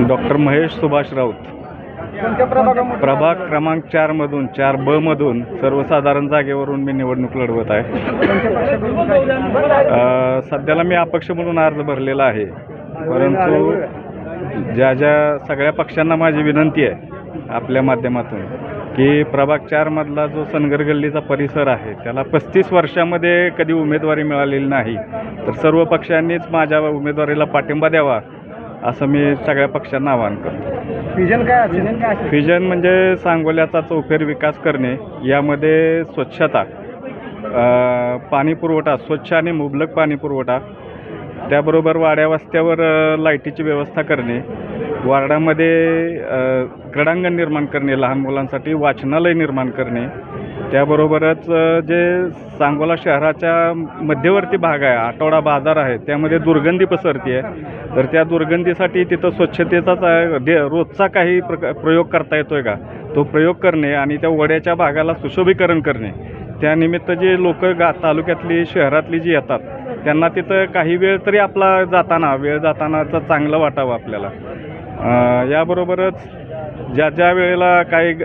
Doctor Mahesh Subhash Raut. प्रभाग क्रमांक चारमधून चार ब मधून सर्वसाधारण जागेवरून मी निवडणूक लढवत आहे. सध्याला मी अपक्ष म्हणून अर्ज भरलेला आहे. परंतु ज्या ज्या सगळ्या पक्षांना माझी विनंती आहे आपल्या माध्यमातून की प्रभाग चारमधला जो सनगर गल्लीचा परिसर आहे त्याला पस्तीस वर्षामध्ये कधी उमेदवारी मिळालेली नाही तर सर्व पक्षांनीच माझ्या उमेदवारीला पाठिंबा द्यावा असं मी सगळ्या पक्षांना आवाहन करतो. विजन काय असेल? काय असेल? व्हिजन म्हणजे सांगोल्याचा चौफेर विकास करणे यामध्ये स्वच्छता अ, पाणी पुरवठा स्वच्छ आणि मुबलक पाणी पुरवठा त्याबरोबर वाड्या वस्त्यावर अ, लाईटीची व्यवस्था करणे वार्डामध्ये अ, क्रीडांगण निर्माण करणे लहान मुलांसाठी वाचनालय निर्माण करणे त्याबरोबरच जे सांगोला शहराच्या मध्यवर्ती भाग आहे आठवडा बाजार आहे त्यामध्ये दुर्गंधी पसरते आहे. तर त्या दुर्गंधीसाठी तिथं स्वच्छतेचाच आहे, दे रोजचा काही प्रक प्रयोग करता येतो आहे का? तो प्रयोग करणे आणि त्या वड्याच्या भागाला सुशोभीकरण करणे. त्यानिमित्त जे लोक गा तालुक्यातली शहरातली जी येतात त्यांना तिथं काही वेळ तरी आपला जाताना वेळ जातानाचा चांगलं वाटावं आपल्याला. याबरोबरच ज्या ज्या वेळेला काही ग-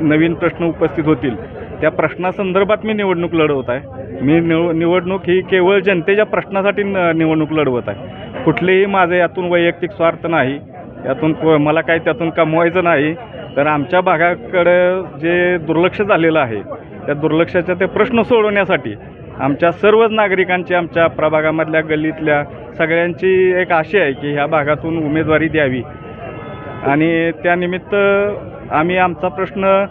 नवीन प्रश्न उपस्थित होतील त्या प्रश्नासंदर्भात मी निवडणूक लढवत आहे. मी निव निवडणूक ही केवळ जनतेच्या प्रश्नासाठी न निवडणूक लढवत आहे. कुठलेही माझे यातून वैयक्तिक स्वार्थ नाही यातून मला काही त्यातून कमवायचं नाही तर आमच्या भागाकडं जे दुर्लक्ष झालेलं आहे त्या दुर्लक्षाचा ते प्रश्न सोडवण्यासाठी आमच्या सर्वच नागरिकांची आमच्या प्रभागामधल्या गल्लीतल्या सगळ्यांची एक आशा आहे की ह्या भागातून उमेदवारी द्यावी. आणि त्यानिमित्त आम्ही आमचा प्रश्न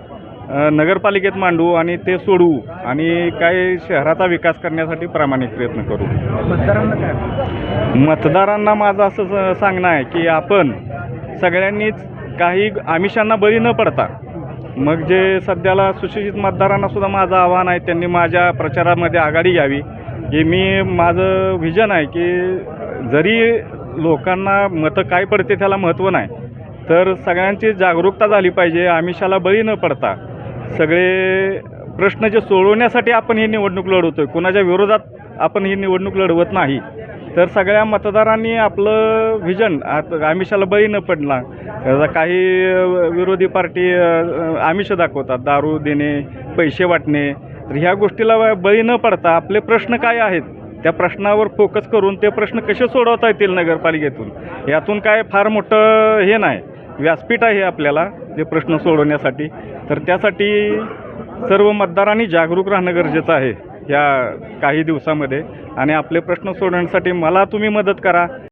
नगरपालिकेत मांडू आणि ते सोडवू आणि काय शहराचा विकास करण्यासाठी प्रामाणिक प्रयत्न करू. मतदारांना काय? मतदारांना माझं असं सांगणं आहे की आपण सगळ्यांनीच काही आमिषांना बळी न पडता मग जे सध्याला सुशिक्षित मतदारांना सुद्धा माझं आव्हान आहे त्यांनी माझ्या प्रचारामध्ये आघाडी घ्यावी. की मी माझं व्हिजन आहे की जरी लोकांना मतं काय पडते त्याला महत्त्व नाही तर सगळ्यांची जागरूकता झाली पाहिजे आमिषाला बळी न पडता. सगळे प्रश्न जे सोडवण्यासाठी आपण ही निवडणूक लढवतो आहे कोणाच्या विरोधात आपण ही निवडणूक लढवत नाही. तर सगळ्या मतदारांनी आपलं व्हिजन आता आमिषाला बळी न पडला काही विरोधी पार्टी आमिष दाखवतात दारू देणे पैसे वाटणे. तर ह्या गोष्टीला बळी न पडता आपले प्रश्न काय आहेत? त्या प्रश्नावर फोकस करून ते प्रश्न कसे सोडवता येतील नगरपालिकेतून? यातून काय फार मोठं हे नाही. व्यासपीठ आहे आपल्याला जे प्रश्न सोडवण्यासाठी. तर त्यासाठी सर्व मतदारांनी जागरूक राहणं गरजेचं आहे या काही दिवसामध्ये. आणि आपले प्रश्न सोडवण्यासाठी मला तुम्ही मदत करा.